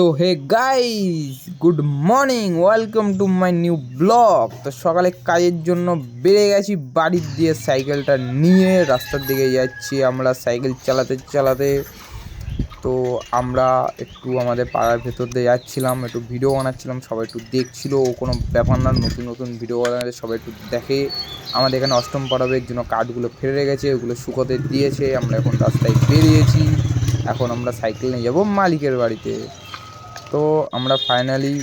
তো hey guys, good morning, welcome to my new blog. তো সকালে কাজের জন্য বেড়ে গেছি, বাড়ির দিয়ে সাইকেলটা নিয়ে রাস্তার দিকে যাচ্ছি আমরা সাইকেল চালাতে চালাতে। তো আমরা একটু আমাদের পাড়ার ভেতর দিয়ে যাচ্ছিলাম, একটু ভিডিও বানাচ্ছিলাম, সবাই একটু দেখছিল কোনো ব্যাপার না, নতুন নতুন ভিডিও বানালে সবাই একটু দেখে। আমাদের এখানে অষ্টম পরবের জন্য কাঠগুলো ফেলে গেছে ওগুলো শুকোতে দিয়েছে, আমরা এখন রাস্তায় বেরিয়েছি। এখন আমরা সাইকেল নিয়ে যাব মালিকের বাড়িতে। তো আমরা ফাইনালি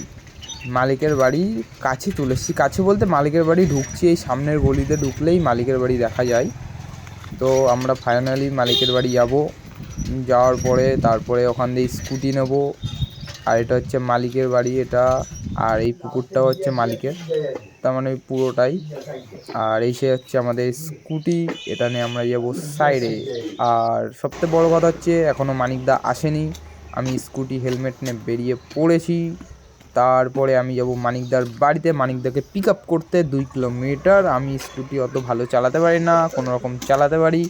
মালিকের বাড়ি কাছে চলে এসেছি। কাছে বলতে মালিকের বাড়ি ঢুকছি, এই সামনের গলিতে ঢুকলেই মালিকের বাড়ি দেখা যায়। তো আমরা ফাইনালি মালিকের বাড়ি যাব। যাওয়ার পরে তারপরে ওখান দিয়ে স্কুটি নেব। আর এটা হচ্ছে মালিকের বাড়ি এটা, আর এই পুকুরটা হচ্ছে মালিকের। তার মানে পুরোটাই। আর এই সে হচ্ছে আমাদের স্কুটি এটা নিয়ে আমরা যাব সাইডে আর সবথেকে বড় কথা হচ্ছে এখনও মানিকদা আসেনি। আমি স্কুটি, হেলমেট নিয়ে বেরিয়ে পড়েছি। তারপরে আমি যাব মানিকদার বাড়িতে। মানিকদাকে পিক আপ করতে দুই কিলোমিটার। আমি স্কুটি অত ভালো চালাতে পারি না কোনো রকম চালাতে পারি।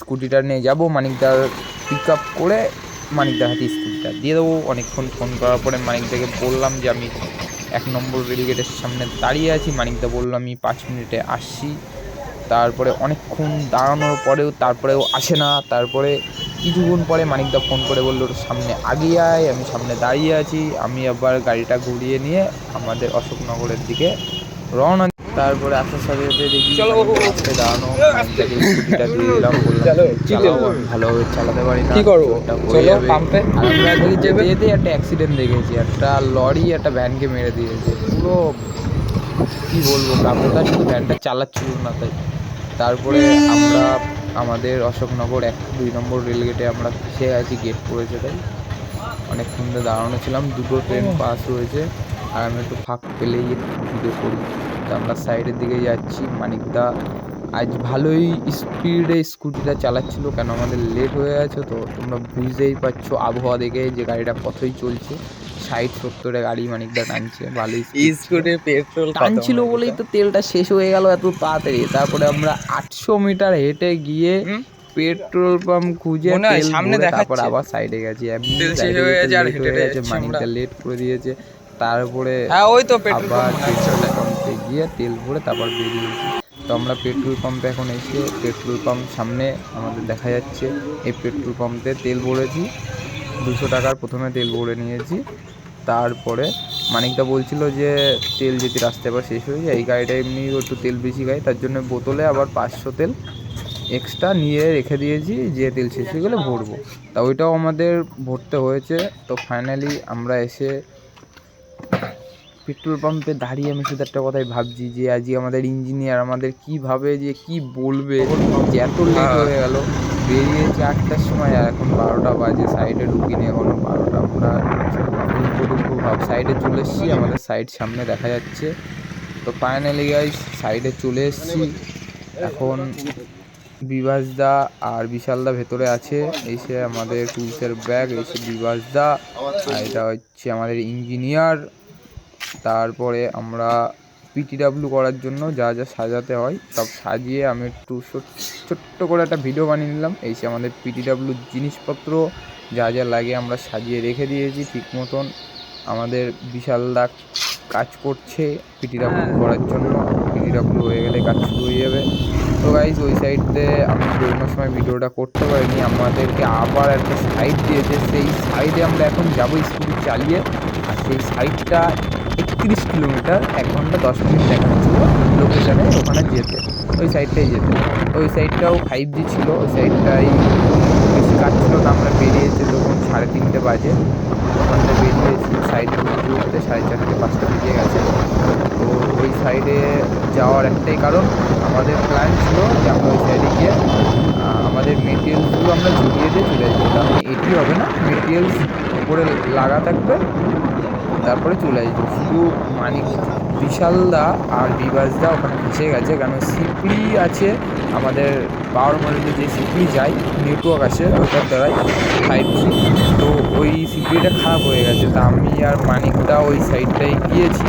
স্কুটিটা নিয়ে যাব মানিকদার পিক আপ করে মানিকদার হাতে স্কুটিটা দিয়ে দেবো। অনেকক্ষণ ফোন করার পরে মানিকদাকে বললাম যে, আমি এক নম্বর রেলগেটের সামনে দাঁড়িয়ে আছি। মানিকদা বলল, আমি পাঁচ মিনিটে আসছি। তারপরে অনেকক্ষণ দাঁড়ানোর পরেও, তারপরেও আসে না। তারপরে কিছুক্ষণ পরে মানিকদা ফোন করে বলল সামনে আগিয়ে আয় আমি সামনে দাঁড়িয়ে আছি। আমি আবার গাড়িটা ঘুরিয়ে নিয়ে আমাদের অশোকনগরের দিকে রওনা। তারপরে আসার সাথে সাথে দেখি দাঁড়ানো স্কুটিটা দিয়ে দিলাম বললাম ভালোভাবে চালাতে পারি না কি করব? যেতে যেতে একটা অ্যাক্সিডেন্ট দেখেছি একটা লরি একটা ভ্যানকে মেরে দিয়েছে। পুরো কি বলব কাকুটা শুধু ভ্যানটা চালাচ্ছিল না তাই। তারপরে আমরা আমাদের অশোকনগর এক দুই নম্বর রেলগেটে আমরা ফেসে আছি গেট পড়েছে তাই। অনেকক্ষণ ধরে দাঁড়ানো ছিলাম দুটো ট্রেন পাস হয়েছে। আর আমি একটু ফাঁক পেলেই একটু ভিডিও করি। তো আমরা সাইডের দিকে যাচ্ছি মানিকদা আজ ভালোই স্পিডে স্কুটিটা চালাচ্ছিল কেন আমাদের লেট হয়ে আছে তো তোমরা বুঝতেই পারছ আবহাওয়া দেখে যে গাড়িটা কতই চলছে। ষাট সত্তরে গাড়ি মানিকদা টানছে ভালোই। স্কুটি পেট্রোল টানছিল বলেই তো তেলটা শেষ হয়ে গেল এত তাড়াতাড়ি। তারপরে আমরা আটশো মিটার হেঁটে গিয়ে পেট্রোল পাম্প খুঁজে মনে সামনে তারপর আবার সাইডে গেছি। মানিকটা লেট করে দিয়েছে। তারপরে হ্যাঁ ওই তো পেট্রোল পাম্পে গিয়ে তেল ভরে তারপর বেরিয়েছি তো আমরা পেট্রোল পাম্পে এখন এসে পেট্রোল পাম্প সামনে আমাদের দেখা যাচ্ছে এই পেট্রোল পাম্পে তেল ভরেছি। দুশো টাকার প্রথমে তেল ভরে নিয়েছি। তারপরে মানিকদা বলছিল যে তেল যদি রাস্তায় আবার শেষ হয়ে যায়, এই গাড়িটা এমনি একটু তেল বেশি খায় তার জন্য বোতলে আবার পাঁচশো তেল এক্সট্রা নিয়ে রেখে দিয়েছি যে তেল শেষ হয়ে গেলে ভরবো। তা ওইটাও আমাদের ভরতে হয়েছে। তো ফাইনালি আমরা এসে পেট্রোল পাম্পে দাঁড়িয়ে আমি শুধু একটা কথাই ভাবছি যে আজকে আমাদের ইঞ্জিনিয়ার আমাদের কীভাবে যে কি বলবে? যে এত লেট হয়ে। গেল। বেরিয়েছে আটটার সময় আর এখন বারোটা বাজে সাইডে ঢুকিনি এখনও বারোটা। আমরা ভাব। সাইডে চলে এসেছি আমাদের সাইড সামনে দেখা যাচ্ছে। তো ফাইনালি গাইস সাইডে চলে এসেছি। এখন বিভাসদা আর বিশালদা ভেতরে আছে। এসে আমাদের টুলসের ব্যাগ এসে বিভাসদা আর এটা হচ্ছে আমাদের ইঞ্জিনিয়ার তারপরে আমরা পিটিডাব্লিউ করার জন্য যা যা সাজাতে হয় সব সাজিয়ে আমি একটু ছোট- ছোট্ট করে একটা ভিডিও বানিয়ে নিলাম। এই সে আমাদের পিটিডাব্লিউর জিনিসপত্র যা যা লাগে আমরা সাজিয়ে রেখে দিয়েছি। ঠিক মতন আমাদের বিশাল বিশালদা কাজ করছে পিটিডাব্লিউ করার জন্য। পিটিডাব্লিউ হয়ে গেলে কাজ শুরু হয়ে যাবে। তো গাইজ ওই সাইডে আমি বেরোনোর সময় ভিডিওটা করতে পারিনি। আমাদেরকে আবার একটা সাইড দিয়েছে। সেই সাইডে আমরা এখন যাব স্কুটি চালিয়ে। আর সেই সাইডটা একত্রিশ কিলোমিটার, এক ঘণ্টা দশ মিনিট দেখাচ্ছিল লোকেশানে, ওখানে যেতে। ওই সাইডটাই যেতে। ওই সাইডটাও ফাইভ জি ছিল, ওই সাইডটাই বেশি কাজ ছিল না আমরা বেরিয়েছি তখন সাড়ে তিনটে বাজে। ওখান থেকে বেরিয়েছি সাইডে ঘুরতে ঘুরতে সাড়ে চারটে, পাঁচটা বেজে গেছে। তো ওই সাইডে যাওয়ার একটাই কারণ, আমাদের প্ল্যান ছিল যে আমরা ওই সাইডে গিয়ে আমাদের মেটেরিয়ালসগুলো আমরা ঝুলিয়ে দিয়ে চলে তাহলে এটি হবে না মেটেরিয়ালস উপরে লাগা থাকবে তারপরে চলে আসব শুধু মানিক বিশালদা আর বিবাসদা ওখানে ফেসে গেছে, কারণ সিপড়ি আছে, আমাদের পাওয়ার মডেলে যে সিপড়ি যায় নেটওয়ার্ক আছে ওটার দ্বারাই ফাইভ জি তো ওই সিপড়িটা খারাপ হয়ে গেছে। তা আমি আর মানিকদা ওই সাইডটায় গিয়েছি,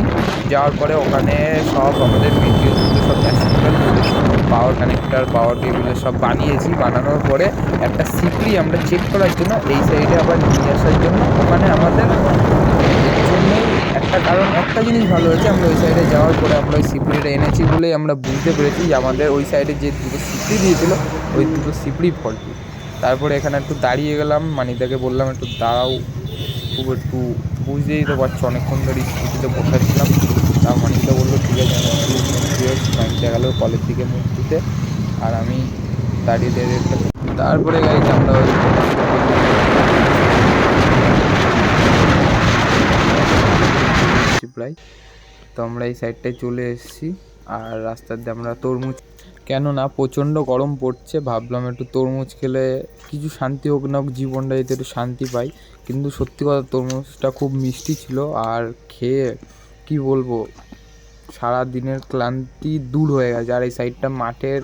যাওয়ার পরে ওখানে সব আমাদের মেটেরিয়ালসগুলো সব পাওয়ার কানেক্টার পাওয়ার কেবিলের সব বানিয়েছি। বানানোর পরে একটা সিপড়ি আমরা চেক করার জন্য এই সাইডে আবার নিয়ে আসার জন্য ওখানে আমাদের একটা জিনিস ভালো হয়েছে, আমরা ওই সাইডে যাওয়ার পরে আমরা ওই সিপড়িটা এনেছি বলেই আমরা বুঝতে পেরেছি যে আমাদের ওই সাইডে যে দুটো সিপড়ি দিয়েছিল, ওই দুটো সিপড়ি ফল্টি তারপরে এখানে একটু দাঁড়িয়ে গেলাম মানিদাকে বললাম, একটু দাঁড়াও, খুব একটু বুঝতেই তো পারছ, অনেকক্ষণ ধরে স্কুটিতে বসাচ্ছিলাম তা মানিকদা বলল, ঠিক আছে মানিকদা গেল কলের দিকে মুখ ধুতে, আর আমি দাঁড়িয়ে দাঁড়িয়ে তারপরে গাইজ আমরা ওই প্রায় তো আমরা এই সাইডটায় চলে এসেছি আর রাস্তার দিয়ে আমরা তরমুজ কেননা প্রচণ্ড গরম পড়ছে, ভাবলাম একটু তরমুজ খেলে কিছু শান্তি হোক না হোক জীবনটা যাতে একটু শান্তি পাই। কিন্তু সত্যি কথা তরমুজটা খুব মিষ্টি ছিল আর খেয়ে কি বলব সারা দিনের ক্লান্তি দূর হয়ে গেছে। আর এই সাইডটা মাঠের,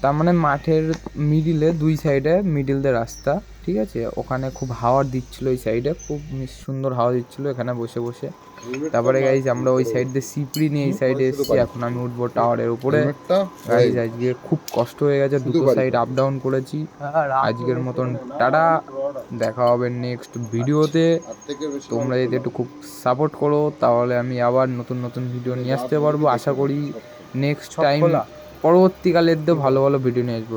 তার মানে মাঠের মিডিলে দুই সাইডে মিডিল দিয়ে রাস্তা। ঠিক আছে? ওখানে খুব হাওয়া দিচ্ছিল ওই সাইডে খুব সুন্দর হাওয়া দিচ্ছিল এখানে বসে বসে। তারপরে গাইজ আমরা ওই সাইড দিয়ে সিপড়ি নিয়ে এই সাইডে এসেছি। এখন আমি উঠবো টাওয়ারের উপরে। গাইজ আজকে খুব কষ্ট হয়ে গেছে দুটো সাইড আপ ডাউন করেছি। আজকের মতন টাটা। দেখা হবে নেক্সট ভিডিওতে তোমরা যদি একটু খুব সাপোর্ট করো তাহলে আমি আবার নতুন নতুন ভিডিও নিয়ে আসতে পারব। আশা করি নেক্সট টাইম পরবর্তীকালে একটু ভালো ভালো ভিডিও নিয়ে আসব।